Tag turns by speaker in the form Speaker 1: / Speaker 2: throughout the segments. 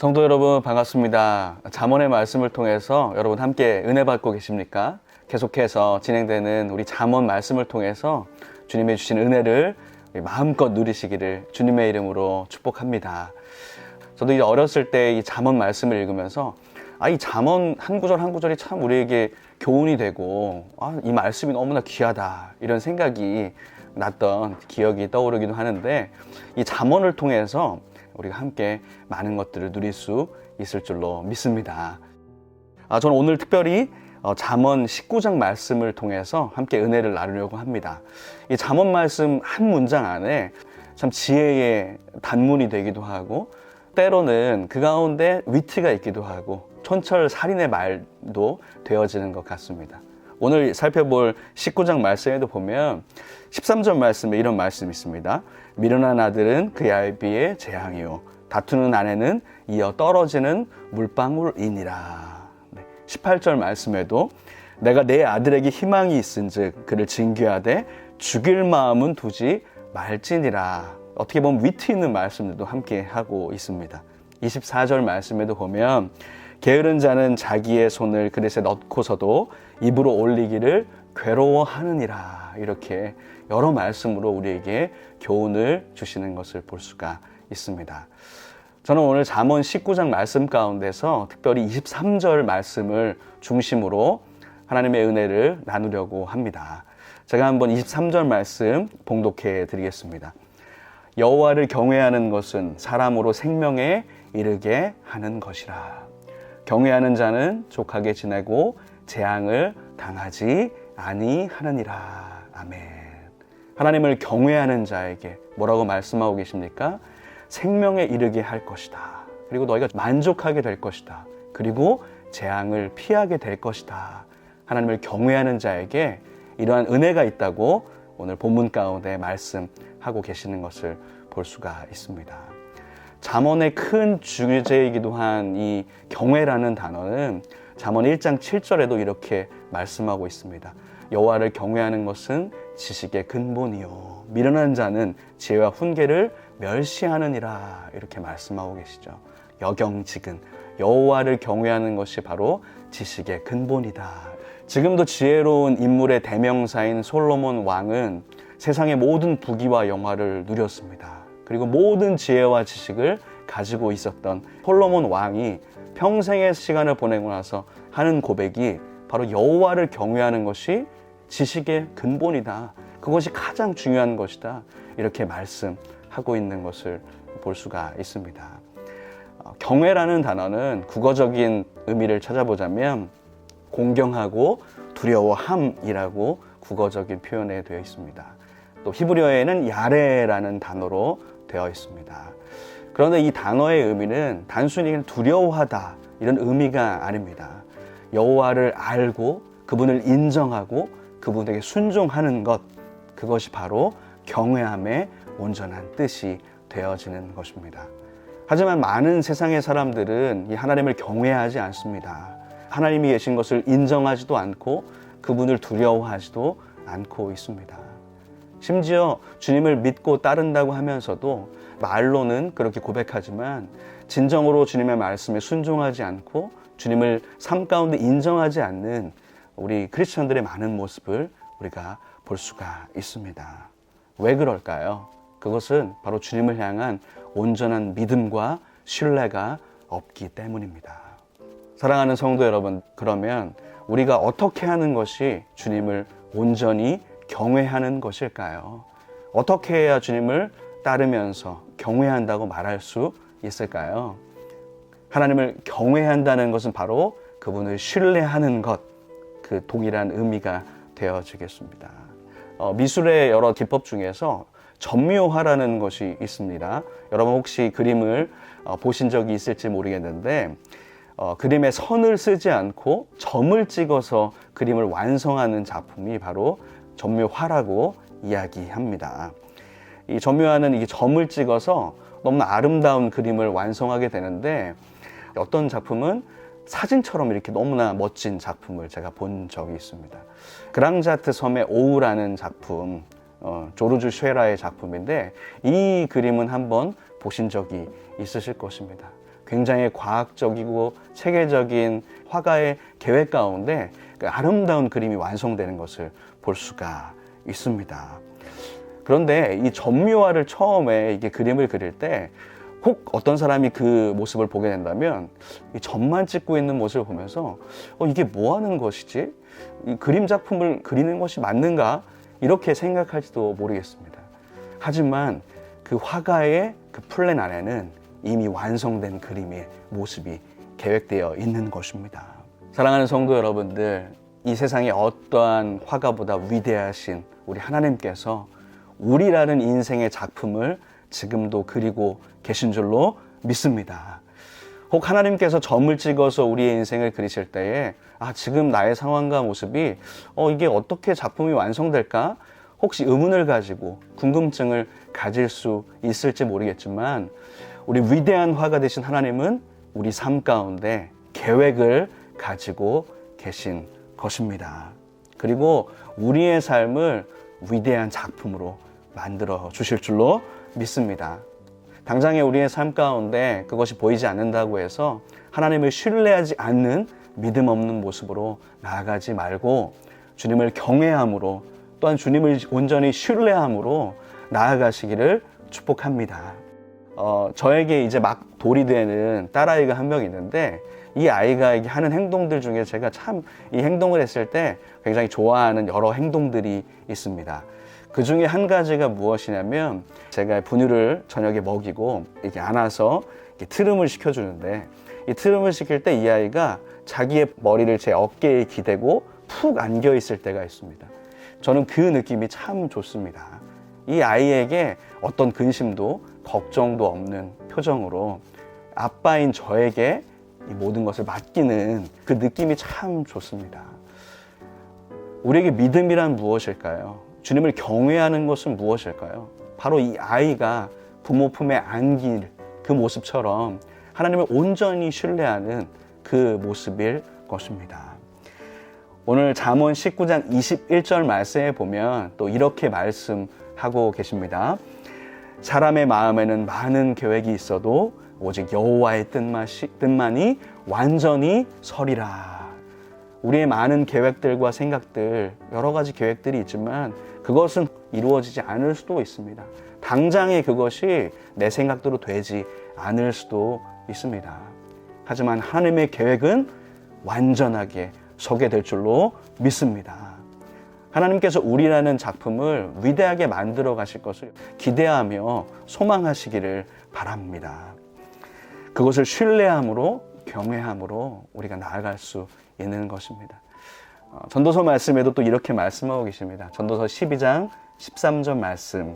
Speaker 1: 성도 여러분 반갑습니다. 잠언의 말씀을 통해서 여러분 함께 은혜 받고 계십니까? 계속해서 진행되는 우리 잠언 말씀을 통해서 주님의 주신 은혜를 마음껏 누리시기를 주님의 이름으로 축복합니다. 저도 이제 어렸을 때 이 잠언 말씀을 읽으면서 아, 이 잠언 한 구절 한 구절이 참 우리에게 교훈이 되고 아, 이 말씀이 너무나 귀하다 이런 생각이 났던 기억이 떠오르기도 하는데 이 잠언을 통해서 우리가 함께 많은 것들을 누릴 수 있을 줄로 믿습니다. 아, 저는 오늘 특별히 어, 잠언 19장 말씀을 통해서 함께 은혜를 나누려고 합니다. 이 잠언 말씀 한 문장 안에 참 지혜의 단문이 되기도 하고 때로는 그 가운데 위트가 있기도 하고 촌철살인의 말도 되어지는 것 같습니다. 오늘 살펴볼 19장 말씀에도 보면 13절 말씀에 이런 말씀이 있습니다. 미련한 아들은 그 얄비의 재앙이요. 다투는 아내는 이어 떨어지는 물방울이니라. 네, 18절 말씀에도 내가 내 아들에게 희망이 있은즉 그를 징계하되 죽일 마음은 두지 말지니라. 어떻게 보면 위트 있는 말씀들도 함께 하고 있습니다. 24절 말씀에도 보면 게으른 자는 자기의 손을 그릇에 넣고서도 입으로 올리기를 괴로워하느니라. 이렇게 여러 말씀으로 우리에게 교훈을 주시는 것을 볼 수가 있습니다. 저는 오늘 잠언 19장 말씀 가운데서 특별히 23절 말씀을 중심으로 하나님의 은혜를 나누려고 합니다. 제가 한번 23절 말씀 봉독해 드리겠습니다. 여호와를 경외하는 것은 사람으로 생명에 이르게 하는 것이라. 경외하는 자는 족하게 지내고 재앙을 당하지 아니하느니라. 아멘. 하나님을 경외하는 자에게 뭐라고 말씀하고 계십니까? 생명에 이르게 할 것이다. 그리고 너희가 만족하게 될 것이다. 그리고 재앙을 피하게 될 것이다. 하나님을 경외하는 자에게 이러한 은혜가 있다고 오늘 본문 가운데 말씀하고 계시는 것을 볼 수가 있습니다. 잠언의 큰 주제이기도 한 이 경외라는 단어는 잠언 1장 7절에도 이렇게 말씀하고 있습니다. 여호와를 경외하는 것은 지식의 근본이요 미련한 자는 지혜와 훈계를 멸시하느니라 이렇게 말씀하고 계시죠. 여경지근 여호와를 경외하는 것이 바로 지식의 근본이다. 지금도 지혜로운 인물의 대명사인 솔로몬 왕은 세상의 모든 부귀와 영화를 누렸습니다. 그리고 모든 지혜와 지식을 가지고 있었던 솔로몬 왕이 평생의 시간을 보내고 나서 하는 고백이 바로 여호와를 경외하는 것이 지식의 근본이다. 그것이 가장 중요한 것이다. 이렇게 말씀하고 있는 것을 볼 수가 있습니다. 어, 경외라는 단어는 국어적인 의미를 찾아보자면 공경하고 두려워함이라고 국어적인 표현에 되어 있습니다. 또 히브리어에는 야레라는 단어로 되어 있습니다. 그런데 이 단어의 의미는 단순히 두려워하다 이런 의미가 아닙니다. 여호와를 알고 그분을 인정하고 그분에게 순종하는 것 그것이 바로 경외함의 온전한 뜻이 되어지는 것입니다. 하지만 많은 세상의 사람들은 이 하나님을 경외하지 않습니다. 하나님이 계신 것을 인정하지도 않고 그분을 두려워하지도 않고 있습니다. 심지어 주님을 믿고 따른다고 하면서도 말로는 그렇게 고백하지만 진정으로 주님의 말씀에 순종하지 않고 주님을 삶 가운데 인정하지 않는 우리 크리스천들의 많은 모습을 우리가 볼 수가 있습니다. 왜 그럴까요? 그것은 바로 주님을 향한 온전한 믿음과 신뢰가 없기 때문입니다. 사랑하는 성도 여러분, 그러면 우리가 어떻게 하는 것이 주님을 온전히 경외하는 것일까요? 어떻게 해야 주님을 따르면서 경외한다고 말할 수 있을까요? 하나님을 경외한다는 것은 바로 그분을 신뢰하는 것, 그 동일한 의미가 되어지겠습니다. 어, 미술의 여러 기법 중에서 점묘화라는 것이 있습니다. 여러분 혹시 그림을 어, 보신 적이 있을지 모르겠는데 어, 그림에 선을 쓰지 않고 점을 찍어서 그림을 완성하는 작품이 바로 점묘화라고 이야기합니다. 이 점묘화는 이 점을 찍어서 너무 아름다운 그림을 완성하게 되는데 어떤 작품은 사진처럼 이렇게 너무나 멋진 작품을 제가 본 적이 있습니다. 그랑자트 섬의 오후라는 작품, 어, 조르주 쉐라의 작품인데 이 그림은 한번 보신 적이 있으실 것입니다. 굉장히 과학적이고 체계적인 화가의 계획 가운데 그 아름다운 그림이 완성되는 것을 볼 수가 있습니다. 그런데 이 전묘화를 처음에 이게 그림을 그릴 때 혹 어떤 사람이 그 모습을 보게 된다면 이 점만 찍고 있는 모습을 보면서 어, 이게 뭐 하는 것이지? 이 그림 작품을 그리는 것이 맞는가? 이렇게 생각할지도 모르겠습니다. 하지만 그 화가의 그 플랜 안에는 이미 완성된 그림의 모습이 계획되어 있는 것입니다. 사랑하는 성도 여러분들, 이 세상에 어떠한 화가보다 위대하신 우리 하나님께서 우리라는 인생의 작품을 지금도 그리고 계신 줄로 믿습니다. 혹 하나님께서 점을 찍어서 우리의 인생을 그리실 때에 아 지금 나의 상황과 모습이 어 이게 어떻게 작품이 완성될까 혹시 의문을 가지고 궁금증을 가질 수 있을지 모르겠지만 우리 위대한 화가 되신 하나님은 우리 삶 가운데 계획을 가지고 계신 것입니다. 그리고 우리의 삶을 위대한 작품으로 만들어 주실 줄로 믿습니다. 당장에 우리의 삶 가운데 그것이 보이지 않는다고 해서 하나님을 신뢰하지 않는 믿음 없는 모습으로 나아가지 말고 주님을 경외함으로 또한 주님을 온전히 신뢰함으로 나아가시기를 축복합니다. 어, 저에게 이제 막 돌이 되는 딸아이가 한 명 있는데 이 아이가 하는 행동들 중에 제가 참 이 행동을 했을 때 굉장히 좋아하는 여러 행동들이 있습니다. 그 중에 한 가지가 무엇이냐면 제가 분유를 저녁에 먹이고 이렇게 안아서 이렇게 트름을 시켜주는데 이 트름을 시킬 때 이 아이가 자기의 머리를 제 어깨에 기대고 푹 안겨 있을 때가 있습니다. 저는 그 느낌이 참 좋습니다. 이 아이에게 어떤 근심도 걱정도 없는 표정으로 아빠인 저에게 이 모든 것을 맡기는 그 느낌이 참 좋습니다. 우리에게 믿음이란 무엇일까요? 주님을 경외하는 것은 무엇일까요? 바로 이 아이가 부모 품에 안길 그 모습처럼 하나님을 온전히 신뢰하는 그 모습일 것입니다. 오늘 잠언 19장 21절 말씀에 보면 또 이렇게 말씀하고 계십니다. 사람의 마음에는 많은 계획이 있어도 오직 여호와의 뜻만이 완전히 설이라. 우리의 많은 계획들과 생각들, 여러 가지 계획들이 있지만 그것은 이루어지지 않을 수도 있습니다. 당장에 그것이 내 생각대로 되지 않을 수도 있습니다. 하지만 하나님의 계획은 완전하게 서게 될 줄로 믿습니다. 하나님께서 우리라는 작품을 위대하게 만들어 가실 것을 기대하며 소망하시기를 바랍니다. 그것을 신뢰함으로 경외함으로 우리가 나아갈 수 있는 것입니다. 어, 전도서 말씀에도 또 이렇게 말씀하고 계십니다. 전도서 12장 13절 말씀.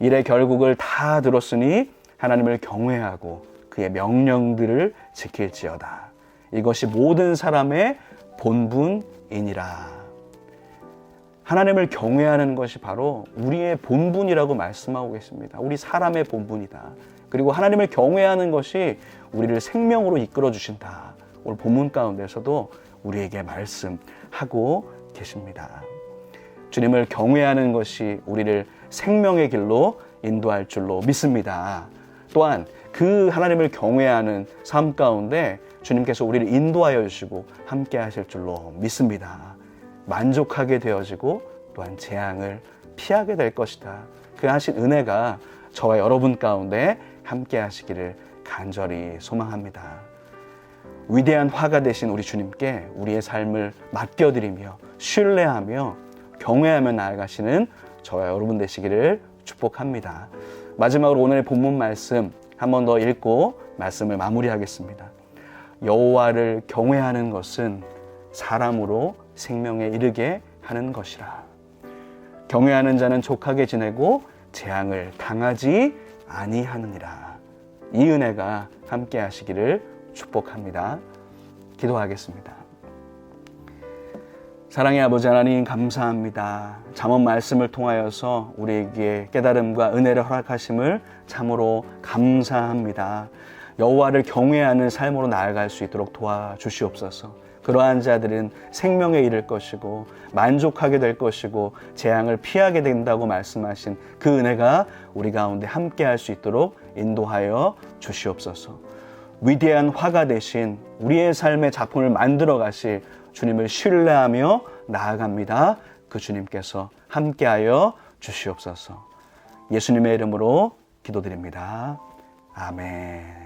Speaker 1: 일의 결국을 다 들었으니 하나님을 경외하고 그의 명령들을 지킬지어다. 이것이 모든 사람의 본분이니라. 하나님을 경외하는 것이 바로 우리의 본분이라고 말씀하고 계십니다. 우리 사람의 본분이다. 그리고 하나님을 경외하는 것이 우리를 생명으로 이끌어 주신다. 오늘 본문 가운데서도 우리에게 말씀하고 계십니다. 주님을 경외하는 것이 우리를 생명의 길로 인도할 줄로 믿습니다. 또한 그 하나님을 경외하는 삶 가운데 주님께서 우리를 인도하여 주시고 함께 하실 줄로 믿습니다. 만족하게 되어지고 또한 재앙을 피하게 될 것이다. 그 하신 은혜가 저와 여러분 가운데 함께 하시기를 간절히 소망합니다. 위대한 화가 되신 우리 주님께 우리의 삶을 맡겨드리며 신뢰하며 경외하며 나아가시는 저와 여러분 되시기를 축복합니다. 마지막으로 오늘의 본문 말씀 한 번 더 읽고 말씀을 마무리하겠습니다. 여호와를 경외하는 것은 사람으로 생명에 이르게 하는 것이라. 경외하는 자는 족하게 지내고 재앙을 당하지 아니하느니라. 이 은혜가 함께 하시기를 축복합니다. 기도하겠습니다. 사랑의 아버지 하나님 감사합니다. 잠언 말씀을 통하여서 우리에게 깨달음과 은혜를 허락하심을 참으로 감사합니다. 여호와를 경외하는 삶으로 나아갈 수 있도록 도와주시옵소서. 그러한 자들은 생명에 이를 것이고 만족하게 될 것이고 재앙을 피하게 된다고 말씀하신 그 은혜가 우리 가운데 함께 할 수 있도록 인도하여 주시옵소서. 위대한 화가 되신 우리의 삶의 작품을 만들어 가실 주님을 신뢰하며 나아갑니다. 그 주님께서 함께하여 주시옵소서. 예수님의 이름으로 기도드립니다. 아멘.